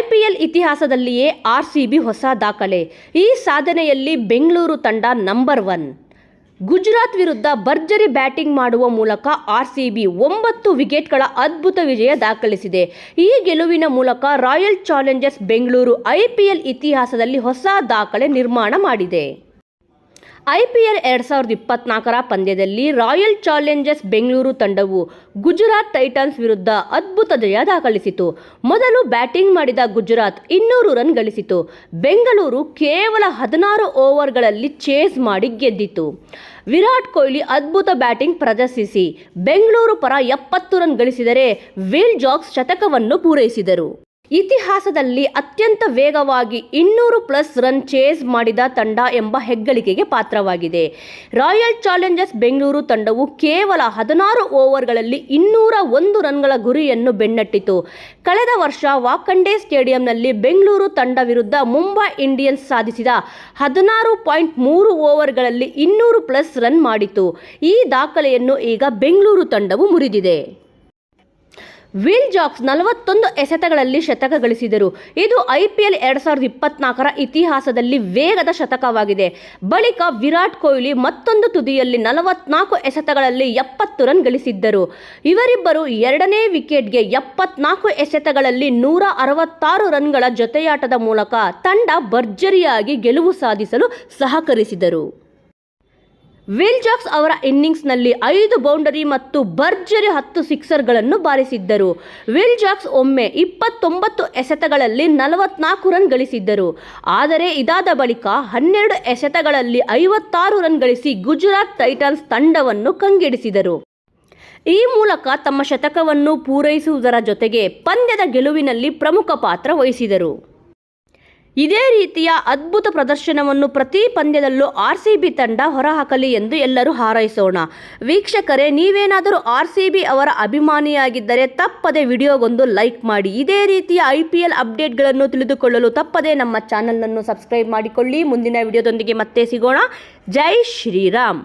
IPL ಇತಿಹಾಸದಲ್ಲಿಯೇ R C B ಹೊಸ ದಾಖಲೆ. ಈ ಸಾಧನೆಯಲ್ಲಿ ಬೆಂಗಳೂರು ತಂಡ ನಂಬರ್ ಒನ್. ಗುಜರಾತ್ ವಿರುದ್ಧ ಭರ್ಜರಿ ಬ್ಯಾಟಿಂಗ್ ಮಾಡುವ ಮೂಲಕ ಆರ್ ಸಿ ಬಿ ಒಂಬತ್ತು ವಿಕೆಟ್ಗಳ ಅದ್ಭುತ ವಿಜಯ ದಾಖಲಿಸಿದೆ. ಈ ಗೆಲುವಿನ ಮೂಲಕ ರಾಯಲ್ ಚಾಲೆಂಜರ್ಸ್ ಬೆಂಗಳೂರು ಐಪಿಎಲ್ ಇತಿಹಾಸದಲ್ಲಿ ಹೊಸ ದಾಖಲೆ ನಿರ್ಮಾಣ ಮಾಡಿದೆ. ಐಪಿಎಲ್ ಎರಡು ಸಾವಿರದ ಇಪ್ಪತ್ನಾಲ್ಕರ ಪಂದ್ಯದಲ್ಲಿ ರಾಯಲ್ ಚಾಲೆಂಜರ್ಸ್ ಬೆಂಗಳೂರು ತಂಡವು ಗುಜರಾತ್ ಟೈಟನ್ಸ್ ವಿರುದ್ಧ ಅದ್ಭುತ ಜಯ ದಾಖಲಿಸಿತು. ಮೊದಲು ಬ್ಯಾಟಿಂಗ್ ಮಾಡಿದ ಗುಜರಾತ್ ಇನ್ನೂರು ರನ್ ಗಳಿಸಿತು. ಬೆಂಗಳೂರು ಕೇವಲ ಹದಿನಾರು ಓವರ್ಗಳಲ್ಲಿ ಚೇಸ್ ಮಾಡಿ ಗೆದ್ದಿತು. ವಿರಾಟ್ ಕೊಹ್ಲಿ ಅದ್ಭುತ ಬ್ಯಾಟಿಂಗ್ ಪ್ರದರ್ಶಿಸಿ. ಬೆಂಗಳೂರು ಪರ ಎಪ್ಪತ್ತು ರನ್ ಗಳಿಸಿದರೆ ವಿಲ್ ಜಾಕ್ಸ್ ಶತಕವನ್ನು ಪೂರೈಸಿದರು. ಇತಿಹಾಸದಲ್ಲಿ ಅತ್ಯಂತ ವೇಗವಾಗಿ ಇನ್ನೂರು ಪ್ಲಸ್ ರನ್ ಚೇಸ್ ಮಾಡಿದ ತಂಡ ಎಂಬ ಹೆಗ್ಗಳಿಕೆಗೆ ಪಾತ್ರವಾಗಿದೆ. ರಾಯಲ್ ಚಾಲೆಂಜರ್ಸ್ ಬೆಂಗಳೂರು ತಂಡವು ಕೇವಲ ಹದಿನಾರು ಓವರ್ಗಳಲ್ಲಿ ಇನ್ನೂರ ಒಂದು ರನ್ಗಳ ಗುರಿಯನ್ನು ಬೆನ್ನಟ್ಟಿತು. ಕಳೆದ ವರ್ಷ ವಾಕಂಡೆ ಸ್ಟೇಡಿಯಂನಲ್ಲಿ ಬೆಂಗಳೂರು ತಂಡ ವಿರುದ್ಧ ಮುಂಬೈ ಇಂಡಿಯನ್ಸ್ ಸಾಧಿಸಿದ ಹದಿನಾರು ಪಾಯಿಂಟ್ ಮೂರು ಓವರ್ಗಳಲ್ಲಿ ಇನ್ನೂರು ಪ್ಲಸ್ ರನ್ ಮಾಡಿತು. ಈ ದಾಖಲೆಯನ್ನು ಈಗ ಬೆಂಗಳೂರು ತಂಡವು ಮುರಿದಿದೆ. ವಿಲ್ ಜಾಕ್ಸ್ ನಲವತ್ತೊಂದು ಎಸೆತಗಳಲ್ಲಿ ಶತಕ ಗಳಿಸಿದರು ಇದು ಐ ಪಿ ಎಲ್ ಎರಡು ಸಾವಿರದ ಇಪ್ಪತ್ನಾಲ್ಕರ ಇತಿಹಾಸದಲ್ಲಿ ವೇಗದ ಶತಕವಾಗಿದೆ. ಬಳಿಕ ವಿರಾಟ್ ಕೊಹ್ಲಿ ಮತ್ತೊಂದು ತುದಿಯಲ್ಲಿ ನಲವತ್ನಾಲ್ಕು ಎಸೆತಗಳಲ್ಲಿ ಎಪ್ಪತ್ತು ರನ್ ಗಳಿಸಿದ್ದರು. ಇವರಿಬ್ಬರು ಎರಡನೇ ವಿಕೆಟ್ಗೆ ಎಪ್ಪತ್ನಾಲ್ಕು ಎಸೆತಗಳಲ್ಲಿ ನೂರ ಅರವತ್ತಾರು ರನ್ಗಳ ಜೊತೆಯಾಟದ ಮೂಲಕ ತಂಡ ಭರ್ಜರಿಯಾಗಿ ಗೆಲುವು ಸಾಧಿಸಲು ಸಹಕರಿಸಿದರು. ವಿಲ್ ಜಾಕ್ಸ್ ಅವರ ಇನ್ನಿಂಗ್ಸ್ನಲ್ಲಿ ಐದು ಬೌಂಡರಿ ಮತ್ತು ಭರ್ಜರಿ ಹತ್ತು ಸಿಕ್ಸರ್ಗಳನ್ನು ಬಾರಿಸಿದ್ದರು. ವಿಲ್ ಜಾಕ್ಸ್ ಒಮ್ಮೆ ಇಪ್ಪತ್ತೊಂಬತ್ತು ಎಸೆತಗಳಲ್ಲಿ ನಲವತ್ನಾಲ್ಕು ರನ್ ಗಳಿಸಿದ್ದರು. ಆದರೆ ಇದಾದ ಬಳಿಕ ಹನ್ನೆರಡು ಎಸೆತಗಳಲ್ಲಿ ಐವತ್ತಾರು ರನ್ ಗಳಿಸಿ ಗುಜರಾತ್ ಟೈಟನ್ಸ್ ತಂಡವನ್ನು ಕಂಗೆಡಿಸಿದರು. ಈ ಮೂಲಕ ತಮ್ಮ ಶತಕವನ್ನು ಪೂರೈಸುವುದರ ಜೊತೆಗೆ ಪಂದ್ಯದ ಗೆಲುವಿನಲ್ಲಿ ಪ್ರಮುಖ ಪಾತ್ರ ವಹಿಸಿದರು. ಇದೇ ರೀತಿಯ ಅದ್ಭುತ ಪ್ರದರ್ಶನವನ್ನು ಪ್ರತಿ ಪಂದ್ಯದಲ್ಲೂ ಆರ್ ಸಿ ಬಿ ತಂಡ ಹೊರಹಾಕಲಿ ಎಂದು ಎಲ್ಲರೂ ಹಾರೈಸೋಣ. ವೀಕ್ಷಕರೇ, ನೀವೇನಾದರೂ ಆರ್ ಸಿ ಬಿ ಅವರ ಅಭಿಮಾನಿಯಾಗಿದ್ದರೆ ತಪ್ಪದೆ ವಿಡಿಯೋಗೊಂದು ಲೈಕ್ ಮಾಡಿ. ಇದೇ ರೀತಿಯ ಐ ಪಿ ಎಲ್ ಅಪ್ಡೇಟ್ಗಳನ್ನು ತಿಳಿದುಕೊಳ್ಳಲು ತಪ್ಪದೆ ನಮ್ಮ ಚಾನಲನ್ನು ಸಬ್ಸ್ಕ್ರೈಬ್ ಮಾಡಿಕೊಳ್ಳಿ. ಮುಂದಿನ ವಿಡಿಯೋದೊಂದಿಗೆ ಮತ್ತೆ ಸಿಗೋಣ. ಜೈ ಶ್ರೀರಾಮ್.